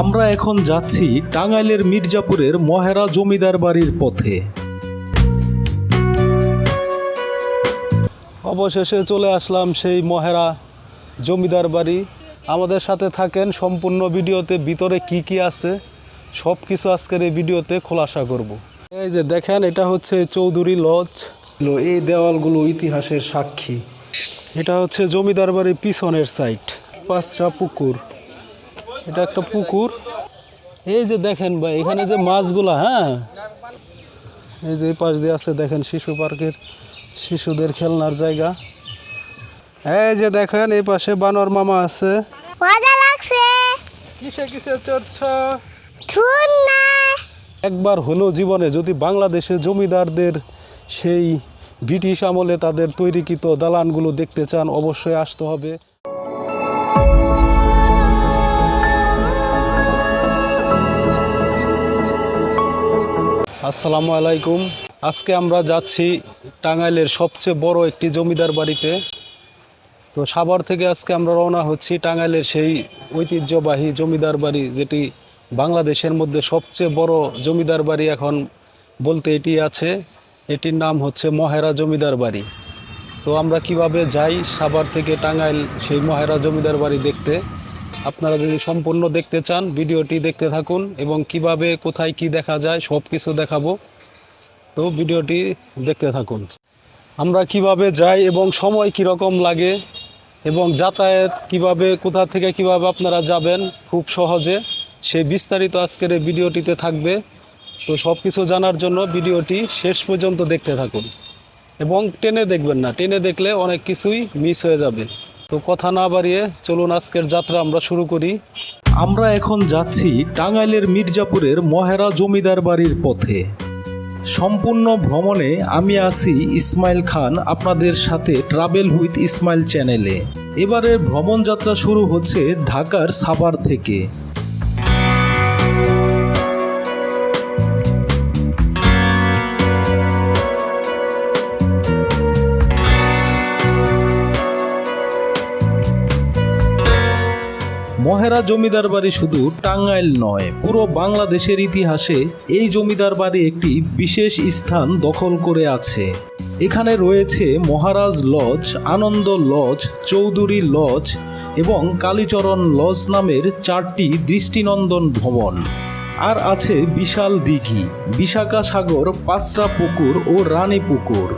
আমরা এখন যাচ্ছি টাঙ্গাইলের মির্জাপুরের মহেরা জমিদার বাড়ির পথে। অবশেষে চলে আসলাম সেই মহেরা জমিদার বাড়ি। আমাদের সাথে থাকেন সম্পূর্ণ ভিডিওতে ভিতরে কি কি আছে সব কিছু আজকের এই ভিডিওতে খোলাসা করব। এই যে দেখেন, এটা হচ্ছে চৌধুরী লজ। এই দেওয়ালগুলো ইতিহাসের সাক্ষী। এটা হচ্ছে জমিদার বাড়ির পিছনের সাইড পাঁচটা পুকুর। এটা একটা পুকুর। এই যে দেখেন ভাই এখানে যে মাছগুলা হ্যাঁ? এই যে এই পাশ দিয়ে আছে দেখেন শিশু পার্কের শিশুদের খেলনার জায়গা। এই যে দেখেন এই পাশে বানর মামা আছে। মজা লাগছে। কিসে কিসে চড়ছ? একবার হলো জীবনে যদি বাংলাদেশে জমিদারদের সেই ব্রিটিশ আমলে তাদের তৈরিকৃত দালানগুলো দেখতে চান অবশ্যই আসতে হবে। আসসালামু আলাইকুম। আজকে আমরা যাচ্ছি টাঙ্গাইলের সবচেয়ে বড় একটি জমিদার বাড়িতে। তো সাভার থেকে আজকে আমরা রওনা হচ্ছি টাঙ্গাইলের সেই ঐতিহ্যবাহী জমিদার বাড়ি, যেটি বাংলাদেশের মধ্যে সবচেয়ে বড় জমিদার বাড়ি এখন বলতে এটি আছে। এটির নাম হচ্ছে মহেরা জমিদার বাড়ি। তো আমরা কীভাবে যাই সাভার থেকে টাঙ্গাইল সেই মহেরা জমিদার বাড়ি দেখতে? আপনারা যদি সম্পূর্ণ দেখতে চান, ভিডিওটি দেখতে থাকুন এবং কীভাবে, কোথায় কি দেখা যায়, সব কিছু দেখাবো। তো ভিডিওটি দেখতে থাকুন। আমরা কীভাবে যাই এবং সময় কীরকম লাগে এবং যাতায়াত কীভাবে, কোথা থেকে কীভাবে আপনারা যাবেন খুব সহজে সেই বিস্তারিত আজকের এই ভিডিওটিতে থাকবে। তো সব কিছু জানার জন্য ভিডিওটি শেষ পর্যন্ত দেখতে থাকুন। এবং টেনে দেখবেন না। টেনে দেখলে অনেক কিছুই মিস হয়ে যাবে। তো কথা না বাড়িয়ে চলুন আজকের যাত্রা আমরা শুরু করি। আমরা এখন যাচ্ছি টাঙ্গাইলের মির্জাপুরের মহেরা জমিদার বাড়ির পথে। সম্পূর্ণ ভ্রমণে আমি আছি ইসমাইল খান আপনাদের সাথে ট্রাভেল উইথ ইসমাইল চ্যানেলে। এবারে ভ্রমণযাত্রা শুরু হচ্ছে ঢাকার সাভার থেকে। মহেরা জমিদার বাড়ি শুধু টাঙ্গাইল নয়, পুরো বাংলাদেশের ইতিহাসে এই জমিদার বাড়ি একটি বিশেষ স্থান দখল করে আছে। এখানে রয়েছে Maharaj lodge, Anand lodge, Chowdhury lodge এবং কালীচরণ লজ নামের চারটি দৃষ্টিনন্দন ভবন। আর আছে বিশাল দিঘি বিশাখা সাগর পাঁচটা পুকুর ও রানী পুকুর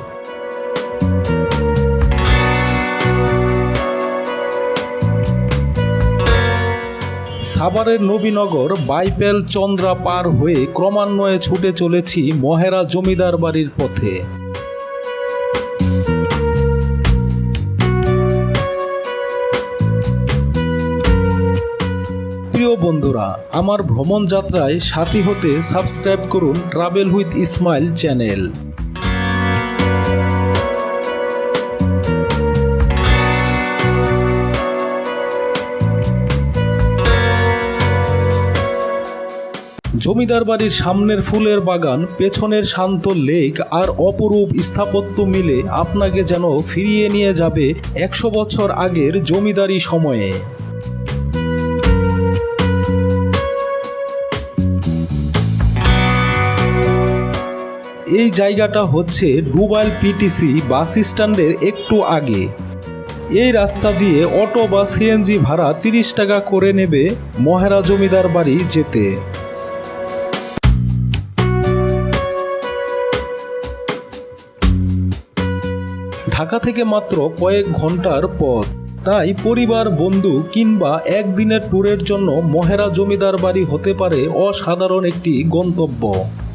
সাভারের নবীনগর বাইপেল চন্দ্রা পার হয়ে ক্রমান্বয়ে ছুটে চলেছি মহেরা জমিদার বাড়ির পথে। প্রিয় বন্ধুরা, আমার ভ্রমণ যাত্রায় সাথী হতে সাবস্ক্রাইব করুন travel with Ismail channel zamindar বাড়ির সামনের ফুলের বাগান, পেছনের শান্ত লেক আর অপরূপ স্থাপত্য মিলে আপনাকে যেন ফিরিয়ে নিয়ে যাবে একশো বছর আগের জমিদারি সময়ে। এই জায়গাটা হচ্ছে ডুবাইল পিটিসি বাস স্ট্যান্ডের একটু আগে। এই রাস্তা দিয়ে অটো বা সিএনজি ভাড়া তিরিশ টাকা করে নেবে মহেরা জমিদার বাড়ি যেতে। ঢাকা থেকে মাত্র কয়েক ঘণ্টার পথ। তাই পরিবার, বন্ধু কিংবা একদিনের ট্যুরের জন্য মহেরা জমিদার বাড়ি হতে পারে অসাধারণ একটি গন্তব্য।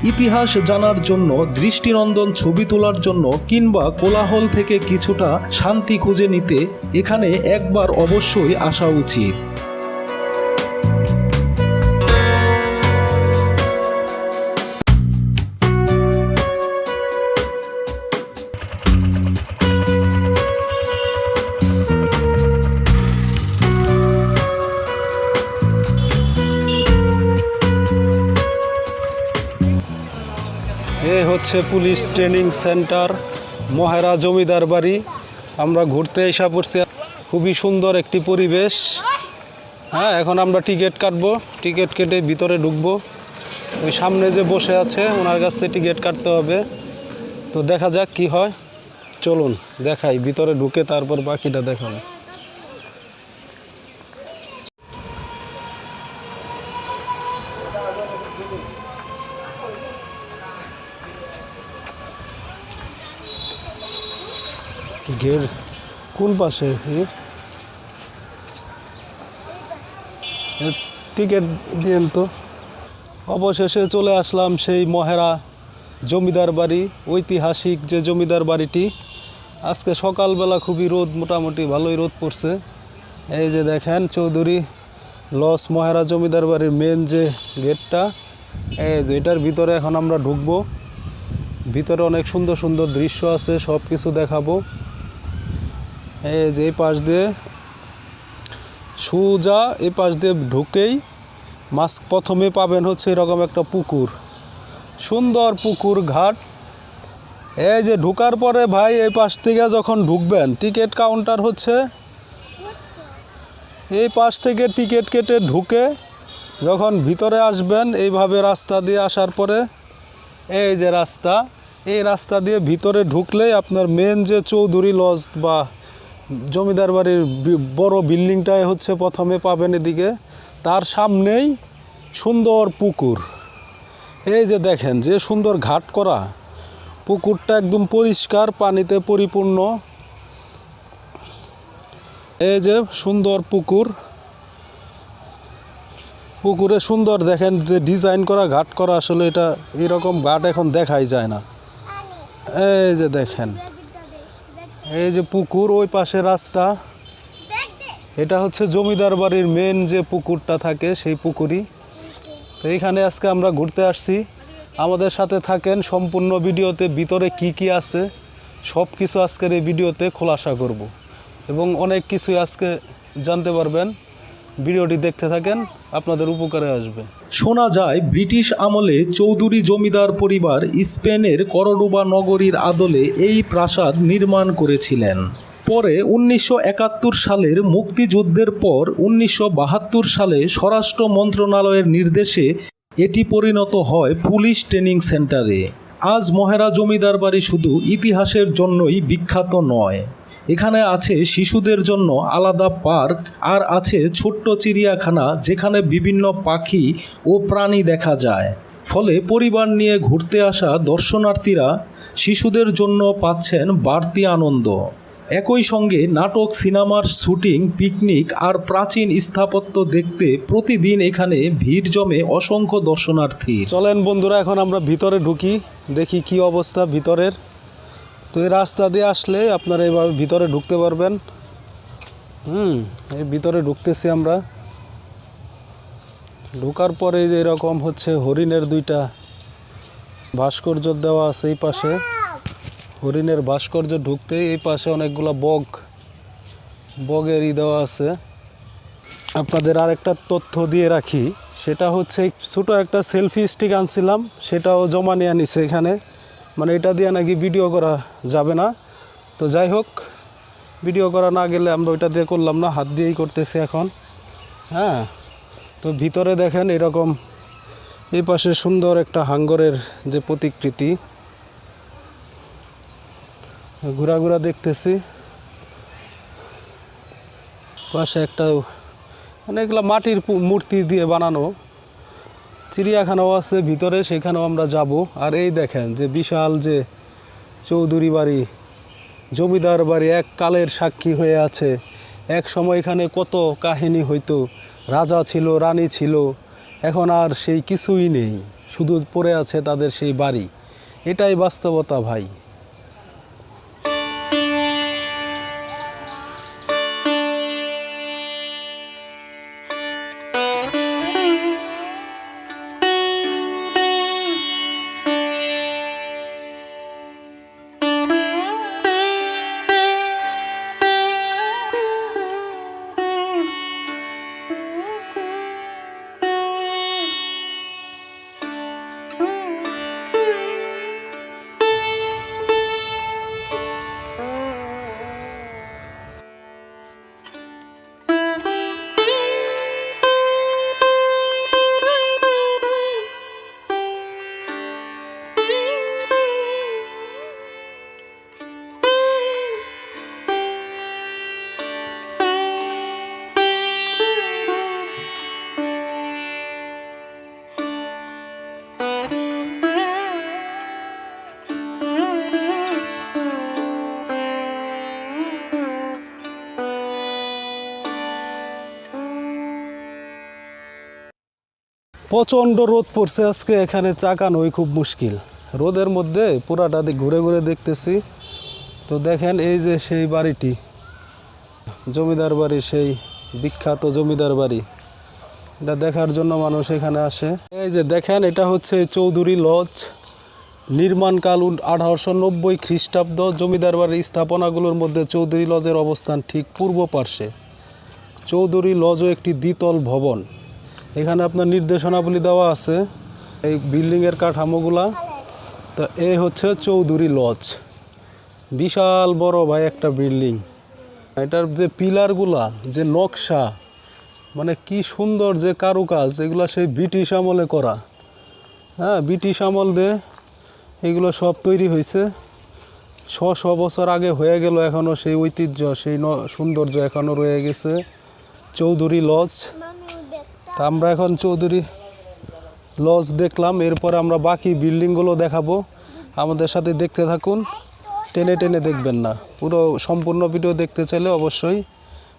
ইতিহাস জানার জন্য, দৃষ্টিনন্দন ছবি তোলার জন্য কিংবা কোলাহল থেকে কিছুটা শান্তি খুঁজে নিতে এখানে একবার অবশ্যই আসা উচিত। হচ্ছে police training centre, Mohera zamindar বাড়ি। আমরা ঘুরতে এসে পড়ছি। খুবই সুন্দর একটি পরিবেশ। হ্যাঁ এখন আমরা টিকিট কাটবো। টিকিট কেটে ভিতরে ঢুকবো। ওই সামনে যে বসে আছে, ওনার কাছ থেকে টিকিট কাটতে হবে। তো দেখা যাক কি হয়। চলুন, দেখাই। ভিতরে ঢুকে তারপর বাকিটা দেখাবো। ঘের কোন পাশে টিকিট দিয়েন তো। অবশেষে চলে আসলাম সেই মহেরা জমিদার বাড়ি, ঐতিহাসিক যে জমিদার বাড়িটি। আজকে সকালবেলা খুবই রোদ, মোটামুটি ভালোই রোদ পড়ছে। এই যে দেখেন চৌধুরী, লস মহেরা জমিদার বাড়ির মেন যে গেটটা, এই যে এটার ভিতরে এখন আমরা ঢুকবো। ভিতরে অনেক সুন্দর সুন্দর দৃশ্য আছে সব কিছু দেখাবো। এই যে এই পাশ দিয়ে সুজা এই পাশ দিয়ে ঢুকেই মাছ প্রথমে পাবেন হচ্ছে এরকম একটা পুকুর, সুন্দর পুকুর ঘাট। এই যে ঢুকার পরে ভাই এই পাশ থেকে যখন ঢুকবেন, টিকিট কাউন্টার হচ্ছে এই পাশ থেকে টিকিট কেটে ঢুকে যখন ভিতরে আসবেন, এইভাবে রাস্তা দিয়ে আসার পরে এই যে রাস্তা, এই রাস্তা দিয়ে ভিতরে ঢুকলেই আপনার মেন যে চৌধুরী লজ বা জমিদার বাড়ির বড় বিল্ডিংটাই হচ্ছে প্রথমে পাবেন এদিকে। তার সামনেই সুন্দর পুকুর। এই যে দেখেন, যে সুন্দর ঘাট করা। পুকুরটা একদম পরিষ্কার, পানিতে পরিপূর্ণ। এই যে সুন্দর পুকুর। পুকুরে সুন্দর দেখেন যে ডিজাইন করা, ঘাট করা, আসলে এটা এরকম ঘাট এখন দেখাই যায় না। এই যে দেখেন। এই যে পুকুর, ওই পাশে রাস্তা। এটা হচ্ছে জমিদার বাড়ির মেন যে পুকুরটা থাকে, সেই পুকুরই। তো এইখানে আজকে আমরা ঘুরতে আসছি। আমাদের সাথে থাকেন সম্পূর্ণ ভিডিওতে ভিতরে কি কি আছে সব কিছু আজকের এই ভিডিওতে খোলাসা করব। এবং অনেক কিছুই আজকে জানতে পারবেন। ভিডিওটি দেখতে থাকেন, আপনাদের উপকারে আসবে। শোনা যায়, ব্রিটিশ আমলে চৌধুরী জমিদার পরিবার স্পেনের করডোবা নগরীর আদলে এই প্রাসাদ নির্মাণ করেছিলেন। পরে উনিশশো একাত্তর সালের মুক্তিযুদ্ধের পর উনিশশো বাহাত্তর সালে স্বরাষ্ট্র মন্ত্রণালয়ের নির্দেশে এটি পরিণত হয় পুলিশ ট্রেনিং সেন্টারে। আজ মহেরা জমিদার বাড়ি শুধু ইতিহাসের জন্যই বিখ্যাত নয়। এখানে আছে শিশুদের জন্য আলাদা পার্ক আর আছে ছোট্ট চিড়িয়াখানা যেখানে বিভিন্ন পাখি ও প্রাণী দেখা যায়। ফলে পরিবার নিয়ে ঘুরতে আসা দর্শনার্থীরা শিশুদের জন্য পাচ্ছেন বাড়তি আনন্দ। একই সঙ্গে নাটক, সিনেমার শুটিং, পিকনিক আর প্রাচীন স্থাপত্য দেখতে প্রতিদিন এখানে ভিড় জমে অসংখ্য দর্শনার্থী। চলেন বন্ধুরা, এখন আমরা ভিতরে ঢুকি, দেখি কি অবস্থা ভিতরের। তো এই রাস্তা দিয়ে আসলে আপনারা এইভাবে ভিতরে ঢুকতে পারবেন। হুম, এই ভিতরে ঢুকতেছি আমরা। ঢোকার পরে যে এরকম হচ্ছে হরিণের দুইটা ভাস্কর্য দেওয়া আছে এই পাশে। হরিণের ভাস্কর্য ঢুকতে এই পাশে অনেকগুলো বগ বগের ই দেওয়া আছে। আপনাদের আরেকটা তথ্য দিয়ে রাখি, সেটা হচ্ছে ছোটো একটা সেলফি স্টিক আনছিলাম, সেটাও জমা নিয়ে নিছে এখানে। মানে এটা দিয়ে নাকি ভিডিও করা যাবে না। তো যাই হোক ভিডিও করা না গেলে আমরা ওইটা দিয়ে করলাম না, হাত দিয়েই করতেছি এখন। হ্যাঁ তো ভিতরে দেখেন এরকম এই পাশে সুন্দর একটা হাঙ্গরের যে প্রতিকৃতি। ঘোরা ঘোরা দেখতেছি। পাশে একটা অনেকগুলো মাটির মূর্তি দিয়ে বানানো। চিড়িয়াখানাও আছে, ভিতরে সেখানেও আমরা যাব। আর এই দেখেন যে বিশাল যে চৌধুরী বাড়ি, জমিদার বাড়ি এক কালের সাক্ষী হয়ে আছে। এক সময় এখানে কত কাহিনী হইতো, রাজা ছিল, রানী ছিল, এখন আর সেই কিছুই নেই। শুধু পড়ে আছে তাদের সেই বাড়ি। এটাই বাস্তবতা ভাই। প্রচণ্ড রোদ পড়ছে আজকে, এখানে চাকানোই খুব মুশকিল। রোদের মধ্যে পুরাটা ঘুরে ঘুরে দেখতেছি। তো দেখেন এই যে সেই বাড়িটি। জমিদার বাড়ি, সেই বিখ্যাত জমিদার বাড়ি। এটা দেখার জন্য মানুষ এখানে আসে। এই যে দেখেন, এটা হচ্ছে চৌধুরী লজ। নির্মাণকাল আঠারোশো নব্বই খ্রিস্টাব্দ। জমিদার বাড়ির স্থাপনাগুলোর মধ্যে চৌধুরী লজের অবস্থান ঠিক পূর্ব পার্শ্বে। চৌধুরী লজও একটি দ্বিতল ভবন। এখানে আপনার নির্দেশনাবলী দেওয়া আছে, এই বিল্ডিংয়ের কাঠামোগুলা। তো এই হচ্ছে চৌধুরী লজ। বিশাল বড় ভাই একটা বিল্ডিং। এটার যে পিলারগুলা, যে নকশা মানে কি সুন্দর যে কারুকাজ, এগুলো সেই ব্রিটিশ আমলে করা। হ্যাঁ ব্রিটিশ আমল দিয়ে এগুলো সব তৈরি হয়েছে। শ শ বছর আগে হয়ে গেল এখনও সেই ঐতিহ্য, সেই সৌন্দর্য এখনও রয়ে গেছে। চৌধুরী লজ। তা আমরা এখন চৌধুরী লজ দেখলাম, এরপরে আমরা বাকি বিল্ডিংগুলো দেখাবো। আমাদের সাথে দেখতে থাকুন, টেনে টেনে দেখবেন না। পুরো সম্পূর্ণ ভিডিও দেখতে চাইলে অবশ্যই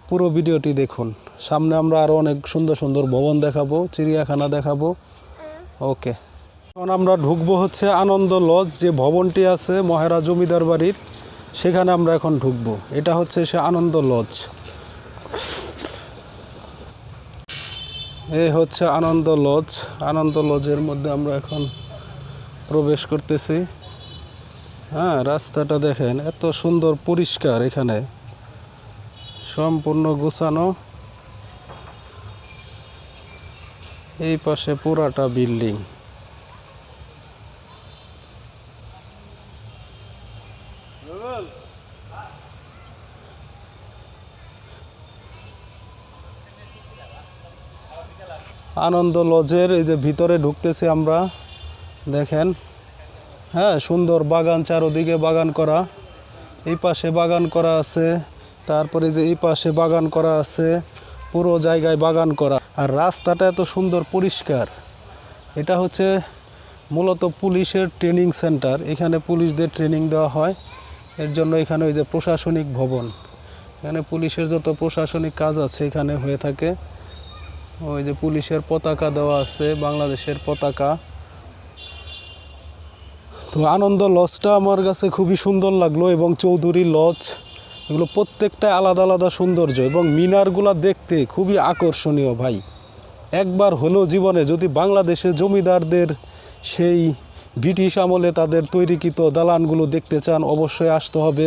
পুরো ভিডিওটি দেখুন। সামনে আমরা আরও অনেক সুন্দর সুন্দর ভবন দেখাবো, চিড়িয়াখানা দেখাবো। ওকে। এখন আমরা ঢুকবো হচ্ছে আনন্দ লজ, যে ভবনটি আছে মহারা জমিদার বাড়ির, সেখানে আমরা এখন ঢুকবো। এটা হচ্ছে সে আনন্দ লজ। এ হচ্ছে আনন্দ লজ। আনন্দ লজের মধ্যে আমরা এখন প্রবেশ করতেছি। হ্যাঁ রাস্তাটা দেখেন, এত সুন্দর, পরিষ্কার এখানে। সম্পূর্ণ গোছানো। এই পাশে পুরাটা বিল্ডিং। আনন্দ লজের এই যে ভিতরে ঢুকতেছি আমরা, দেখেন। হ্যাঁ সুন্দর বাগান, চারোদিকে বাগান করা। এই পাশে বাগান করা আছে, তারপরে যে এই পাশে বাগান করা আছে, পুরো জায়গায় বাগান করা। আর রাস্তাটা এত সুন্দর পরিষ্কার। এটা হচ্ছে মূলত পুলিশের ট্রেনিং সেন্টার। এখানে পুলিশদের ট্রেনিং দেওয়া হয়। এর জন্য এখানে ওই যে প্রশাসনিক ভবন। এখানে পুলিশের যত প্রশাসনিক কাজ আছে এখানে হয়ে থাকে। ওই যে পুলিশের পতাকা দেওয়া আছে, বাংলাদেশের পতাকা। তো আনন্দ লজটা আমার কাছে খুবই সুন্দর লাগল এবং চৌধুরী লজ, এগুলো প্রত্যেকটা আলাদা আলাদা সৌন্দর্য এবং মিনারগুলো দেখতে খুবই আকর্ষণীয় ভাই। একবার হলেও জীবনে যদি বাংলাদেশে জমিদারদের সেই ব্রিটিশ আমলে তাদের তৈরিকৃত দালানগুলো দেখতে চান, অবশ্যই আসতে হবে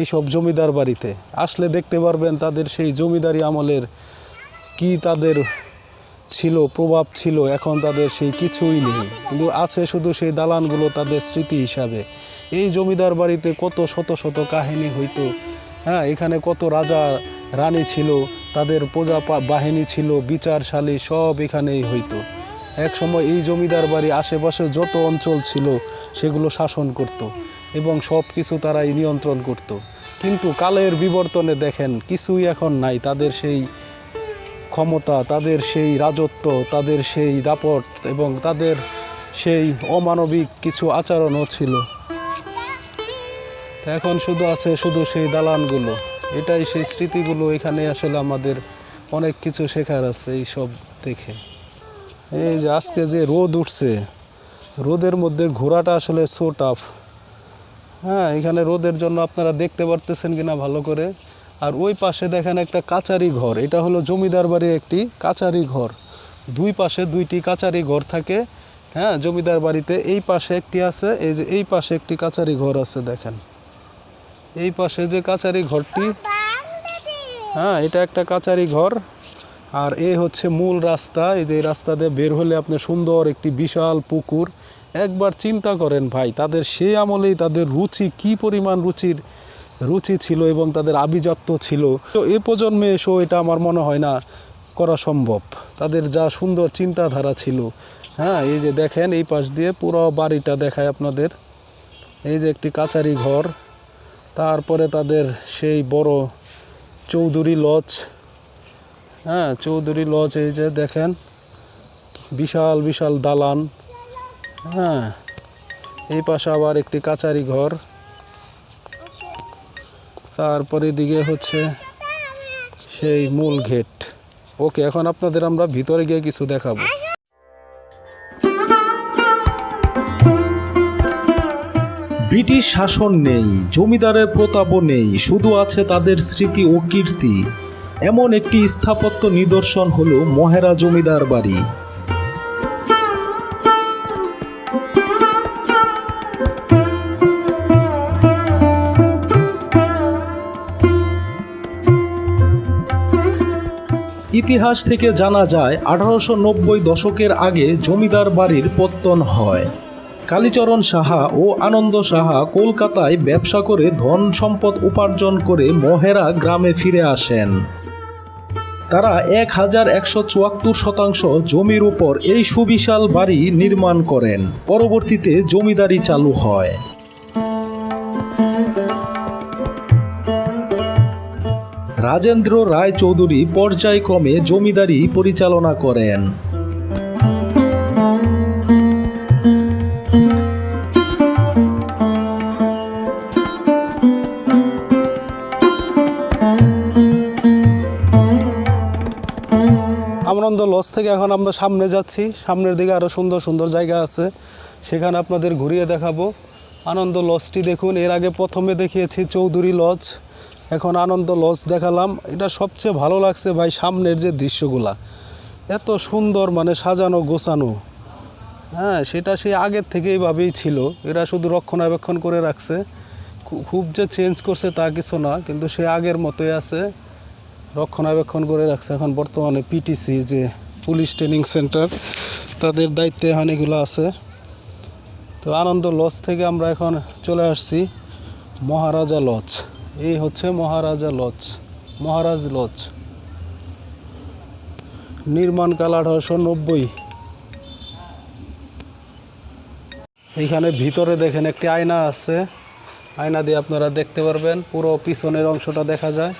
এইসব জমিদার বাড়িতে। আসলে দেখতে পারবেন তাদের সেই জমিদারি আমলের কি তাদের ছিল, প্রভাব ছিল, এখন তাদের সেই কিছুই নেই। কিন্তু আছে শুধু সেই দালানগুলো তাদের স্মৃতি হিসাবে। এই জমিদার বাড়িতে কত শত শত কাহিনী হইতো। হ্যাঁ এখানে কত রাজা, রানী ছিল, তাদের প্রজা বাহিনী ছিল, বিচারশালী, সব এখানেই হইতো। এক সময় এই জমিদার বাড়ি আশেপাশে যত অঞ্চল ছিল, সেগুলো শাসন করত এবং সব কিছু তারাই নিয়ন্ত্রণ করত। কিন্তু কালের বিবর্তনে দেখেন, কিছুই এখন নাই। তাদের সেই ক্ষমতা, তাদের সেই রাজত্ব, তাদের সেই দাপট এবং তাদের সেই অমানবিক কিছু আচরণও ছিল। এখন শুধু আছে শুধু সেই দালানগুলো। এটাই সেই স্মৃতিগুলো এখানে আসলে আমাদের অনেক কিছু শেখার আছে এই সব দেখে। এই যে আজকে যে রোদ উঠছে, রোদের মধ্যে ঘোরাটা আসলে সো টাফ হ্যাঁ এখানে রোদের জন্য আপনারা দেখতে পারতেছেন কিনা ভালো করে। আর ওই পাশে দেখেন একটা কাচারি ঘর। এটা হলো জমিদার বাড়ির একটি কাচারি ঘর। দুই পাশে দুইটি কাচারি ঘর থাকে হ্যাঁ জমিদার বাড়িতে। এই পাশে একটি আছে, এই যে এই পাশে একটি কাচারি ঘর আছে, দেখেন। এই পাশে যে কাচারি ঘরটি হ্যাঁ এটা একটা কাচারি ঘর। আর এ হচ্ছে মূল রাস্তা। এই যে রাস্তা দিয়ে বের হলে আপনি সুন্দর একটি বিশাল পুকুর। একবার চিন্তা করেন ভাই, তাদের সেই আমলেই তাদের রুচি, কি পরিমাণ রুচির রুচি ছিল এবং তাদের আভিজাত্য ছিল। তো এ প্রজন্মে এসেও এটা আমার মনে হয় না করা সম্ভব। তাদের যা সুন্দর চিন্তাধারা ছিল। হ্যাঁ এই যে দেখেন, এই পাশ দিয়ে পুরো বাড়িটা দেখায় আপনাদের। এই যে একটি কাচারি ঘর। তারপরে তাদের সেই বড় চৌধুরী লজ। হ্যাঁ চৌধুরী লজ, এই যে দেখেন, বিশাল বিশাল দালান। হ্যাঁ এই পাশে আবার একটি কাচারি ঘর। তারপর এদিকে হচ্ছে সেই মূল গেট ওকে, এখন আপনাদের আমরা ভিতরে গিয়ে কিছু দেখাবো। ব্রিটিশ শাসন নেই, জমিদারের প্রতাপও নেই, শুধু আছে তাদের স্মৃতি ও কীর্তি। এমন একটি স্থাপত্য নিদর্শন হল মহেরা জমিদার বাড়ি। ইতিহাস থেকে জানা যায়, আঠারোশো নব্বই দশকের আগে জমিদার বাড়ির পত্তন হয়। কালীচরণ সাহা ও আনন্দ সাহা কলকাতায় ব্যবসা করে ধন সম্পদ উপার্জন করে মহেরা গ্রামে ফিরে আসেন। তারা এক হাজার একশো চুয়াত্তর শতাংশ জমির উপর এই সুবিশাল বাড়ি নির্মাণ করেন। পরবর্তীতে জমিদারি চালু হয়। রাজেন্দ্র রায় চৌধুরী পর্যায়ক্রমে জমিদারি পরিচালনা করেন। আমরন্দ লজ থেকে এখন আমরা সামনে যাচ্ছি। সামনের দিকে আরও সুন্দর সুন্দর জায়গা আছে। সেখানে আপনাদের ঘুরিয়ে দেখাবো। আনন্দ লজটি দেখুন। এর আগে প্রথমে দেখিয়েছি চৌধুরী লজ। এখন আনন্দ লজ দেখালাম। এটা সবচেয়ে ভালো লাগছে ভাই সামনের যে দৃশ্যগুলা। এত সুন্দর মানে সাজানো গোছানো। হ্যাঁ সেটা সেই আগের থেকে এইভাবেই ছিল। এরা শুধু রক্ষণাবেক্ষণ করে রাখছে। খুব যে চেঞ্জ করছে তা কিছু না, কিন্তু সে আগের মতোই আছে। রক্ষণাবেক্ষণ করে রাখছে। এখন বর্তমানে পিটিসি যে পুলিশ ট্রেনিং সেন্টার, তাদের দায়িত্বে এখন এগুলো আছে। তো আনন্দ লজ থেকে আমরা এখন চলে আসছি মহারাজা লজ। এই হচ্ছে মহারাজা লজ, মহারাজ লজ। নির্মাণকাল আঠারোশো নব্বই। এইখানে ভিতরে দেখেন একটি আয়না আছে। আয়না দিয়ে আপনারা দেখতে পারবেন, পুরো পিছনের অংশটা দেখা যায়।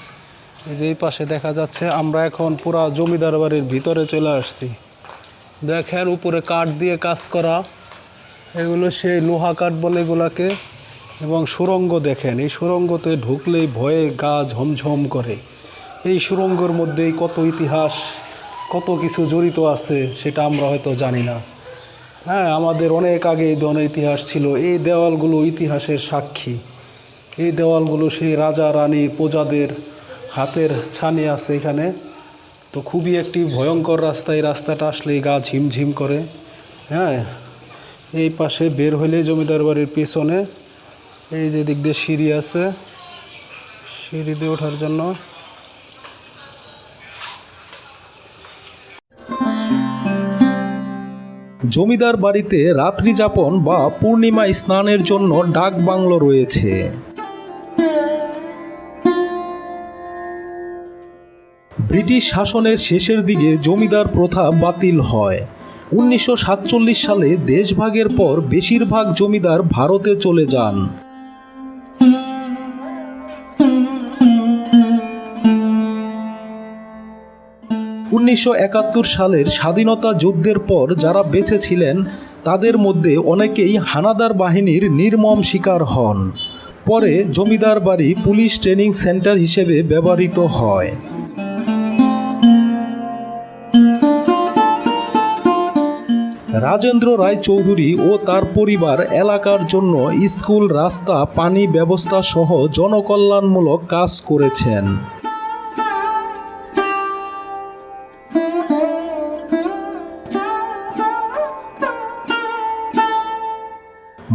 এই যে এই পাশে দেখা যাচ্ছে, আমরা এখন পুরা জমিদার বাড়ির ভিতরে চলে আসছি। দেখেন উপরে কাঠ দিয়ে কাজ করা। এগুলো সেই লোহা কাঠ বলে এগুলাকে এবং সুরঙ্গ দেখেন, এই সুরঙ্গতে ঢুকলেই ভয়ে গা ঝমঝম করে। এই সুরঙ্গর মধ্যেই কত ইতিহাস, কত কিছু জড়িত আছে, সেটা আমরা হয়তো জানি না। হ্যাঁ আমাদের অনেক আগে এই ধরনের ইতিহাস ছিল। এই দেওয়ালগুলো ইতিহাসের সাক্ষী। এই দেওয়ালগুলো সেই রাজা, রানী, প্রজাদের হাতের ছানি আছে এখানে। তো খুবই একটি ভয়ঙ্কর রাস্তা, এই রাস্তাটা আসলেই গা ঝিমঝিম করে। হ্যাঁ এই পাশে বের হলে জমিদার বাড়ির পেছনে এই যে দিক দিয়ে সিঁড়ি আছে, সিঁড়ি দিয়ে ওঠার জন্য। জমিদার বাড়িতে রাত্রি যাপন বা পূর্ণিমা স্নানের জন্য ডাক বাংলো রয়েছে। ব্রিটিশ শাসনের শেষের দিকে জমিদার প্রথা বাতিল হয়। উনিশশো সাতচল্লিশ সালে দেশভাগের পর বেশিরভাগ জমিদার ভারতে চলে যান। উনিশশো একাত্তর সালের স্বাধীনতা যুদ্ধের পর যারা বেঁচে ছিলেন, তাদের মধ্যে অনেকেই হানাদার বাহিনীর নির্মম শিকার হন। পরে জমিদার বাড়ি পুলিশ ট্রেনিং সেন্টার হিসেবে ব্যবহৃত হয়। রাজেন্দ্র রায় চৌধুরী ও তার পরিবার এলাকার জন্য স্কুল, রাস্তা, পানি ব্যবস্থা সহ জনকল্যাণমূলক কাজ করেছেন।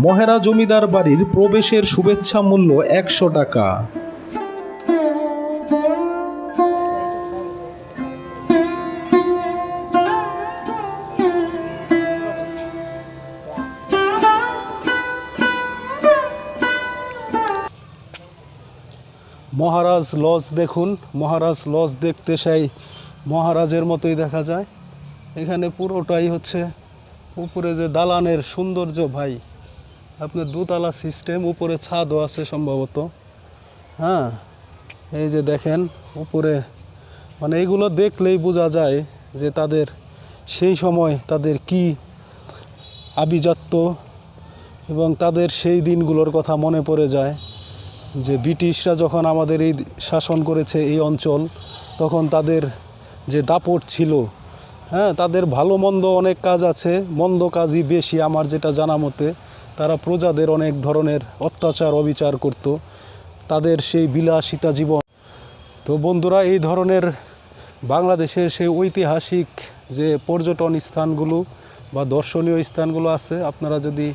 মহেরা জমিদার বাড়ির প্রবেশের শুভেচ্ছা মূল্য একশো টাকা। মহারাজ লজ দেখুন, মহারাজ লজ দেখতে সেই মহারাজের মতোই দেখা যায়। এখানে পুরোটাই হচ্ছে উপরে যে দালানের সৌন্দর্য ভাই। আপনার দুতলা সিস্টেম উপরে ছাদও আছে সম্ভবত। হ্যাঁ এই যে দেখেন, উপরে মানে এগুলো দেখলেই বোঝা যায় যে তাদের সেই সময় তাদের কি আভিজাত্য এবং তাদের সেই দিনগুলোর কথা মনে পড়ে যায় যে ব্রিটিশরা যখন আমাদের এই শাসন করেছে এই অঞ্চল, তখন তাদের যে দাপট ছিল হ্যাঁ তাদের ভালো মন্দ অনেক কাজ আছে, মন্দ কাজই বেশি আমার যেটা জানা মতে। তারা প্রজাদের অনেক ধরনের অত্যাচার, অবিচার করত। তাদের সেই বিলাসিতা জীবন। তো বন্ধুরা, এই ধরনের বাংলাদেশের সেই ঐতিহাসিক যে পর্যটন স্থানগুলো বা দর্শনীয় স্থানগুলো আছে, আপনারা যদি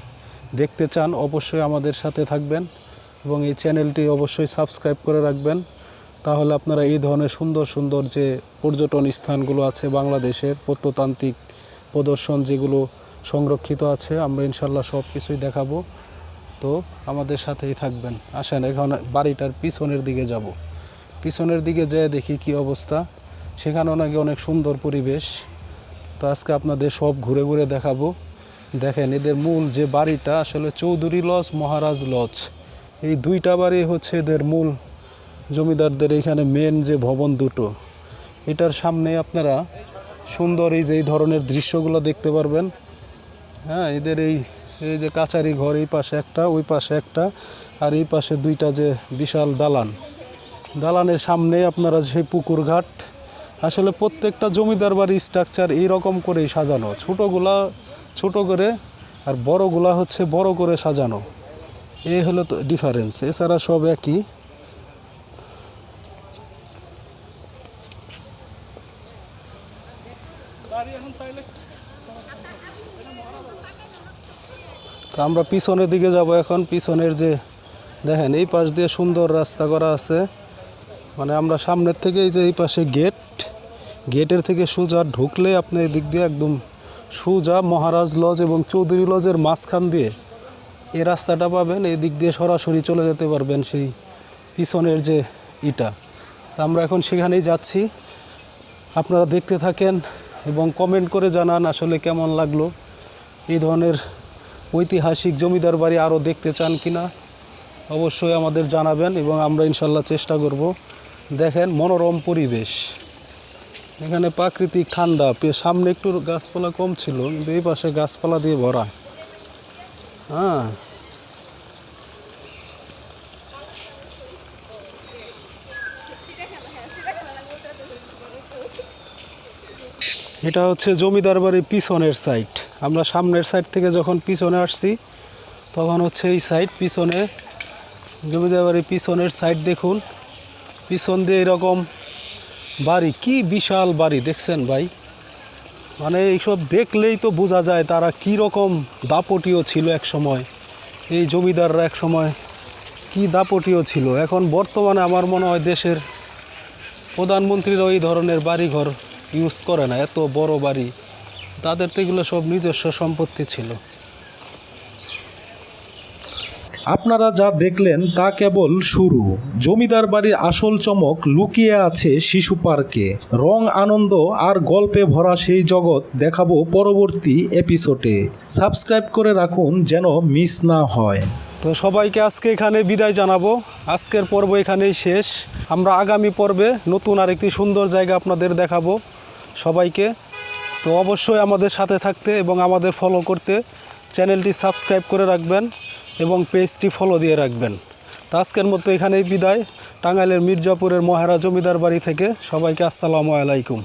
দেখতে চান, অবশ্যই আমাদের সাথে থাকবেন এবং এই চ্যানেলটি অবশ্যই সাবস্ক্রাইব করে রাখবেন। তাহলে আপনারা এই ধরনের সুন্দর সুন্দর যে পর্যটন স্থানগুলো আছে, বাংলাদেশের প্রত্নতান্ত্রিক প্রদর্শন যেগুলো সংরক্ষিত আছে, আমরা ইনশাল্লাহ সব কিছুই দেখাবো। তো আমাদের সাথেই থাকবেন। আসেন, এখন বাড়িটার পিছনের দিকে যাব। পিছনের দিকে যেয়ে দেখি কি অবস্থা। সেখানেও নাকি অনেক সুন্দর পরিবেশ। তো আজকে আপনাদের সব ঘুরে ঘুরে দেখাবো। দেখেন, এদের মূল যে বাড়িটা আসলে চৌধুরী লজ, মহারাজ লজ। এই দুইটা বাড়ি হচ্ছে এদের মূল জমিদারদের এখানে মেন যে ভবন দুটো। এটার সামনে আপনারা সুন্দর এই যে এই ধরনের দৃশ্যগুলো দেখতে পারবেন হ্যাঁ এদের এই এই যে কাছারি ঘর, এই পাশে একটা, ওই পাশে একটা, আর এই পাশে দুইটা যে বিশাল দালান। দালানের সামনে আপনারা সেই পুকুর ঘাট, আসলে প্রত্যেকটা জমিদার বাড়ির স্ট্রাকচার এইরকম করেই সাজানো। ছোটোগুলা ছোট করে, আর বড়গুলা হচ্ছে বড় করে সাজানো। এই হলো তো ডিফারেন্স এছাড়া সব একই। তো আমরা পিছনের দিকে যাব এখন, পিছনের যে দেখেন, এই পাশ দিয়ে সুন্দর রাস্তা করা আছে। মানে আমরা সামনের থেকে এই যে এই পাশে গেট গেটের থেকে সোজা ঢুকলে আপনি এই দিক দিয়ে একদম সোজা মহারাজ লজ এবং চৌধুরী লজের মাঝখান দিয়ে এই রাস্তাটা পাবেন। এই দিক দিয়ে সরাসরি চলে যেতে পারবেন সেই পিছনের যে ইটা। আমরা এখন সেখানেই যাচ্ছি। আপনারা দেখতে থাকেন এবং কমেন্ট করে জানান আসলে কেমন লাগল। এই ধরনের ঐতিহাসিক জমিদার বাড়ি আরও দেখতে চান কিনা, অবশ্যই আমাদের জানাবেন এবং আমরা ইনশাল্লাহ চেষ্টা করব। দেখেন মনোরম পরিবেশ। এখানে প্রাকৃতিক ঠান্ডা সামনে একটু গাছপালা কম ছিল, কিন্তু এই পাশে গাছপালা দিয়ে ভরা। হ্যাঁ। এটা হচ্ছে জমিদার বাড়ির পিছনের সাইড আমরা সামনের সাইড থেকে যখন পিছনে আসছি, তখন হচ্ছে এই সাইড পিছনে, জমিদার বাড়ির পিছনের সাইড দেখুন। পিছন দিয়ে এরকম বাড়ি, কি বিশাল বাড়ি, দেখছেন ভাই? মানে এইসব দেখলেই তো বোঝা যায় তারা কি রকম দাপটীয় ছিল এক সময়। এই জমিদাররা এক সময় কি দাপটীয় ছিল। এখন বর্তমানে আমার মনে হয় দেশের প্রধানমন্ত্রীরা এই ধরনের বাড়িঘর ইউজ করে না, এত বড় বাড়ি। তাদের তো এগুলো সব নিজস্ব সম্পত্তি ছিল। আপনারা যা দেখলেন তা কেবল শুরু। জমিদার বাড়ির আসল চমক লুকিয়ে আছে শিশু পার্কে। রং আনন্দ আর গল্পে ভরা সেই জগৎ দেখাবো পরবর্তী এপিসোডে। সাবস্ক্রাইব করে রাখুন যেন মিস না হয়। তো সবাইকে আজকে এখানে বিদায় জানাব। আজকের পর্ব এখানেই শেষ। আমরা আগামী পর্বে নতুন আরেকটি সুন্দর জায়গা আপনাদের দেখাবো। সবাইকে। তো অবশ্যই আমাদের সাথে থাকতে এবং আমাদের ফলো করতে চ্যানেলটি সাবস্ক্রাইব করে রাখবেন এবং পেজটি ফলো দিয়ে রাখবেন। তো আজকের মতো এখানেই বিদায়। টাঙ্গাইলের মির্জাপুরের মহারা জমিদার বাড়ি থেকে সবাইকে আসসালামু আলাইকুম।